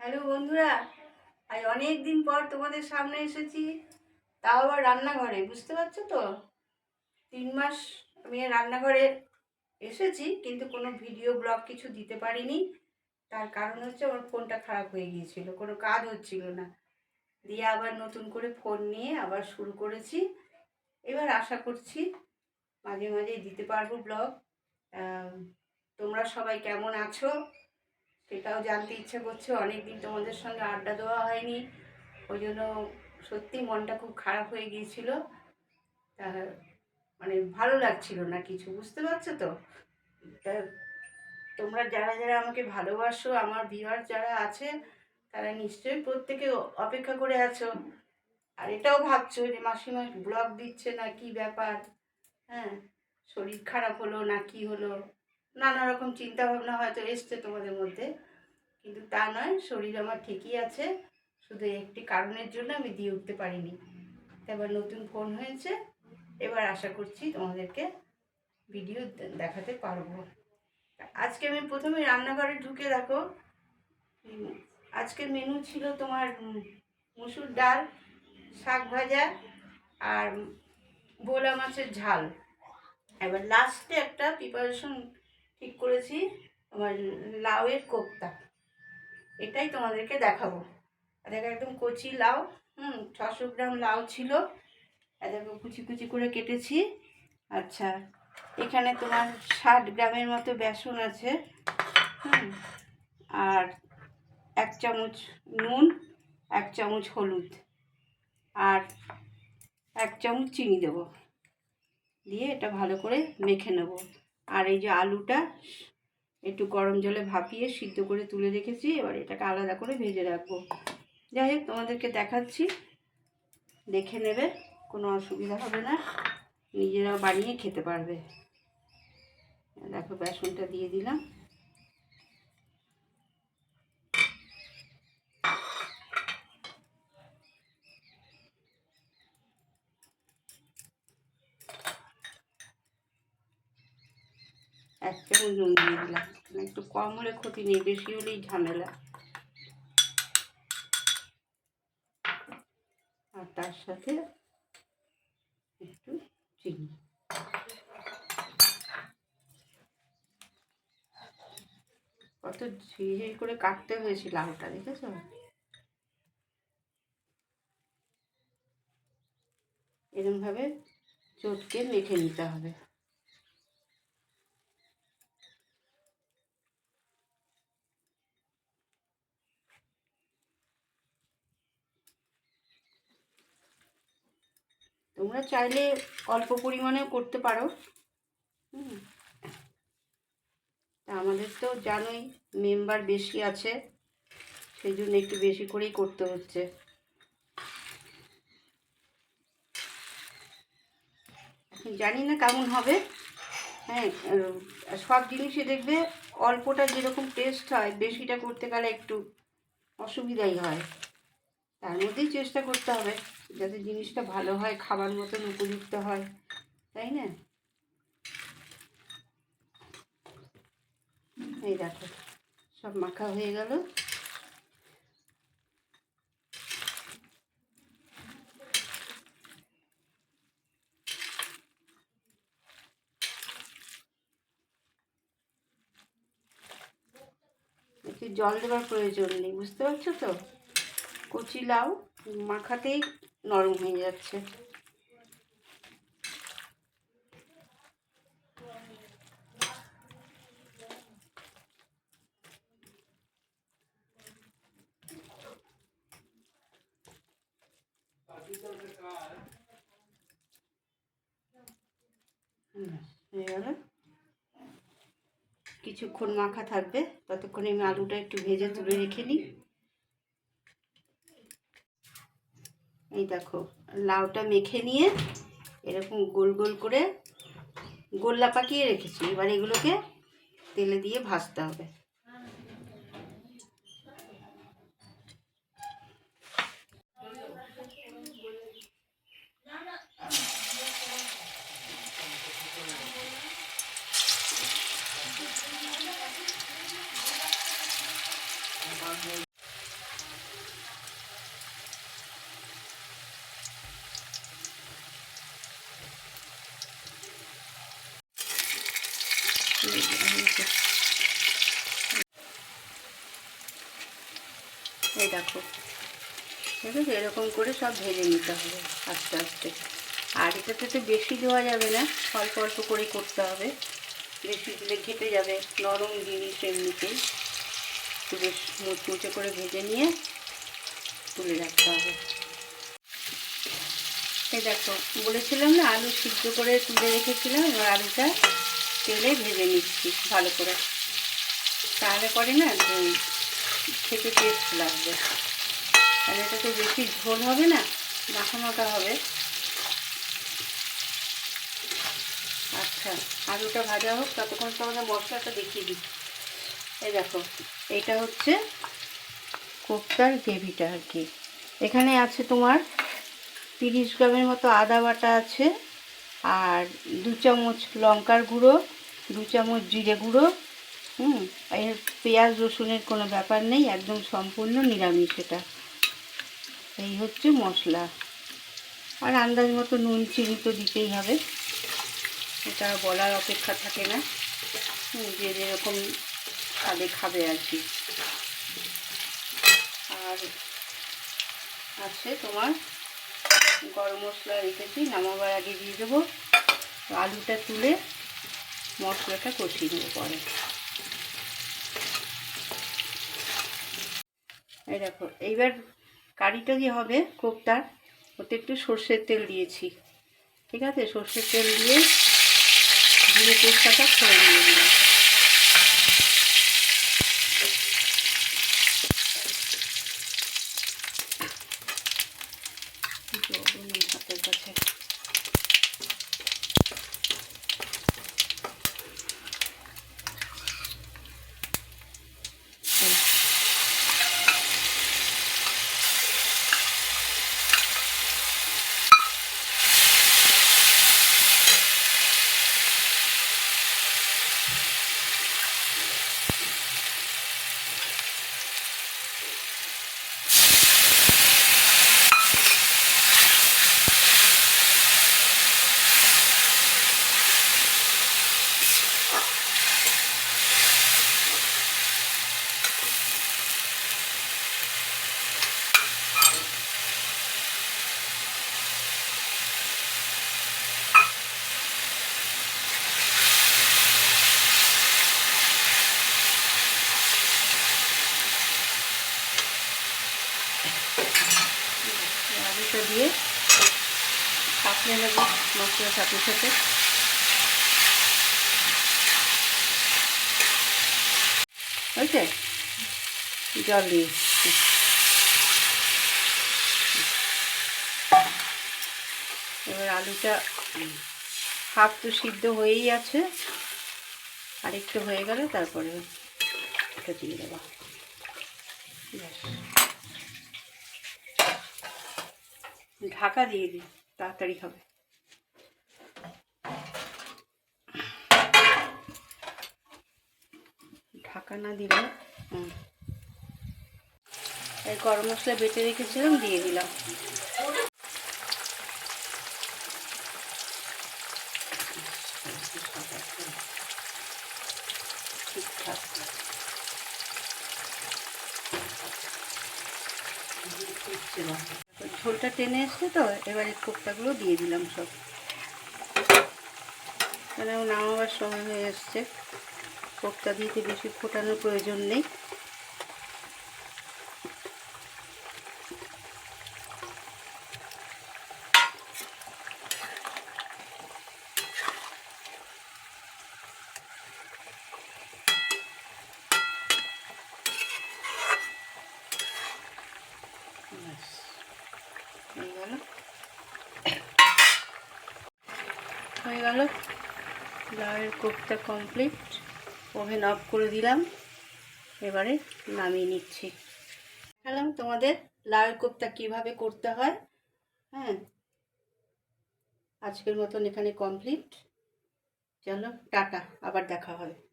Hello বন্ধুরা, আজ অনেক দিন পর তোমাদের সামনে এসেছি। তাও আবার রান্নাঘরে, বুঝতে পারছ তো? তিন মাস আমি রান্নাঘরে এসেছি, কিন্তু কোনো ভিডিও, ব্লগ কিছু দিতে পারিনি। তার কারণ হচ্ছে আমার ফোনটা খারাপ হয়ে গিয়েছিল, কোনো কাজ হচ্ছিল না। দিয়ে আবার নতুন করে ফোন নিয়ে আবার শুরু করেছি। এবার আশা করছি মাঝে মাঝে দিতে পারব ব্লগ। তোমরা সবাই কেমন আছো? সেটাও জানতে ইচ্ছে করছে। অনেক দিন তোমাদের সঙ্গে আড্ডা দেওয়া হয়নি। ওই জন্য সত্যি মনটা খুব খারাপ হয়ে গিয়েছিল। তা মানে ভালো লাগছিল না কিছু, বুঝতে পারছ তো? তা তোমরা যারা যারা আমাকে ভালোবাসো, আমার ভিউয়ার যারা আছে, তারা নিশ্চয়ই প্রত্যেকে অপেক্ষা করে আছো। আর এটাও ভাবছ যে মাসিমা ব্লগ দিচ্ছে না, কি ব্যাপার? হ্যাঁ শরীর খারাপ হলো না কি হলো? নানা রকম চিন্তা ভাবনা হয়তো এসছে তোমাদের মধ্যে কিন্তু তা নয় শরীর আমার ঠিকই আছে শুধু একটি কারণের জন্য আমি দিয়ে উঠতে পারিনি। এবার নতুন ফোন হয়েছে এবার আশা করছি তোমাদেরকে ভিডিও দেখাতে পারব। আজকে আমি প্রথমে রান্নাঘরে ঢুকে দেখো উম, আজকের মেনু ছিল তোমার মুসুর ডাল শাক ভাজা আর বোলা মাছের ঝাল। এবার লাস্টে একটা প্রিপারেশন ঠিক করেছি। আমার লাউয়ের কোপ্তা। এটাই তোমাদেরকে দেখাবো। দেখো একদম কচি লাউ, হুম, ছশো গ্রাম লাউ ছিল। দেখো কুচি কুচি করে কেটেছি। আচ্ছা এখানে তোমার ষাট গ্রামের মতো বেসন আছে। হুম, আর এক চামচ নুন, এক চামচ হলুদ, আর এক চামচ চিনি দেবো। দিয়ে এটা ভালো করে মেখে নেব। আর এই যে আলুটা একটু গরম জলে ভাপিয়ে সিদ্ধ করে তুলে রেখেছি, এবার এটাকে আলাদা করে ভেজে রাখব। যাই হোক, তোমাদেরকে দেখাচ্ছি, দেখে নেবে, কোনো অসুবিধা হবে না, নিজেরাও বানিয়ে খেতে পারবে। দেখো, বেসনটা দিয়ে দিলাম। চামচ নুন দিয়ে দিলাম। মানে একটু কম হলে ক্ষতি নেই, বেশি হলেই ঝামেলা। আর তার সাথে একটু চিনি। কত ঝিঝি করে কাটতে হয়েছে লাউটা, দেখেছ? এরমভাবে চটকে মেখে নিতে হবে। তোমরা চাইলে অল্প পরিমাণেও করতে পারো। হুম। আমাদের তো জানোই মেম্বার বেশি আছে সেই জন্য একটু বেশি করেই করতে হচ্ছে। জানি না কেমন হবে। হ্যাঁ সব জিনিসই দেখবে, অল্পটা যেরকম টেস্ট হয়, বেশিটা করতে গেলে একটু অসুবিধাই হয়। তার মধ্যেই চেষ্টা করতে হবে। যাতে জিনিসটা ভালো হয়, খাবার মতন উপযুক্ত হয়, তাই না? এই দেখো, সব মাখা হয়ে গেল। জল দেওয়ার প্রয়োজন নেই, বুঝতে পারছ তো? কচি লাউ মাখাতেই নরম হয়ে যাচ্ছে। হয়ে কিছুক্ষণ মাখা থাকবে। ততক্ষণে আমি আলুটা একটু ভেজে তুলে রেখে নিই। এই দেখো, লাউটা মেখে নিয়ে এরকম গোল গোল করে গোল্লা পাকিয়ে রেখেছি। এবার এগুলোকে তেলে দিয়ে ভাজতে হবে এই দেখো। ঠিক আছে, এরকম করে সব ভেজে নিতে হবে আস্তে আস্তে। আর এটাতে তো বেশি দেওয়া যাবে না, অল্প অল্প করে করতে হবে। বেশি দিলে ঘেটে যাবে, নরম জিনিস এমনিতেই একটু বেশ মুচমুচে করে ভেজে নিয়ে তুলে রাখতে হবে। এই দেখো, বলেছিলাম না, আলু সিদ্ধ করে তুলে রেখেছিলাম, এবার আলুটা তেলে ভেজে নিচ্ছি ভালো করে। তাহলে করে না খেতে টেস্ট লাগবে। আর এটা তো বেশি ঝোল হবে না মাখা মাখা হবে। আচ্ছা আলুটা ভাজা হোক, ততক্ষণ তোমাদের মশলাটা দেখিয়ে দিই। এই দেখো এইটা হচ্ছে কোপ্তার গ্রেভিটা আর কি। এখানে আছে তোমার তিরিশ গ্রামের মতো আদা বাটা আছে, আর দু চামচ লঙ্কার গুঁড়ো, দু চামচ জিরে গুঁড়ো হুম এর পেঁয়াজ রসুনের কোনো ব্যাপার নেই, একদম সম্পূর্ণ নিরামিষ এটা। এই হচ্ছে মশলা। আর আন্দাজ মতো নুন, চিনি তো দিতেই হবে। এটা বলার অপেক্ষা থাকে না। যে যেরকম স্বাদে খাবে আর কি। আর আছে তোমার গরম মশলা রেখেছি, নামাবার আগে দিয়ে দেবো। আলুটা তুলে মশলাটা কষিয়ে নেব পরে। এই দেখো, এইবার কারিটা যে হবে কোপ্তার ওতে একটু সর্ষের তেল দিয়েছি। ঠিক আছে? সর্ষের তেল দিয়ে দিয়ে তেজপাতা দিয়ে দিলাম জল নেই হাতের কাছে হুম। আলুটা দিয়ে কাপড়ে নেব মশলার সাথে সাথে। হয়েছে? জল দিয়ে এবার আলুটা হাফ তো সিদ্ধ হয়েই আছে। আর একটু হয়ে গেলে তারপরে এটা দিয়ে দেবো। ঢাকা দিয়ে দিই, তাড়াতাড়ি হবে। ঢাকা না দিলে। এই গরম মশলা বেটে রেখেছিলাম, দিয়ে দিলাম। ঝোলটা টেনে এসছে তো, এবারে কোপ্তাগুলো দিয়ে দিলাম সব। কেন নামাবার সময় হয়ে এসছে। কোপ্তা দিতে বেশি ফোটানোর প্রয়োজন নেই ব্যাস হয়ে গেল হয়ে গেল। লাউয়ের কোপ্তা কমপ্লিট ওভেন অফ করে দিলাম। এবারে নামিয়ে নিচ্ছি। দেখালাম তোমাদের লাউয়ের কোপ্তা কীভাবে করতে হয়। হ্যাঁ আজকের মতন এখানে কমপ্লিট চলো, টাটা, আবার দেখা হবে।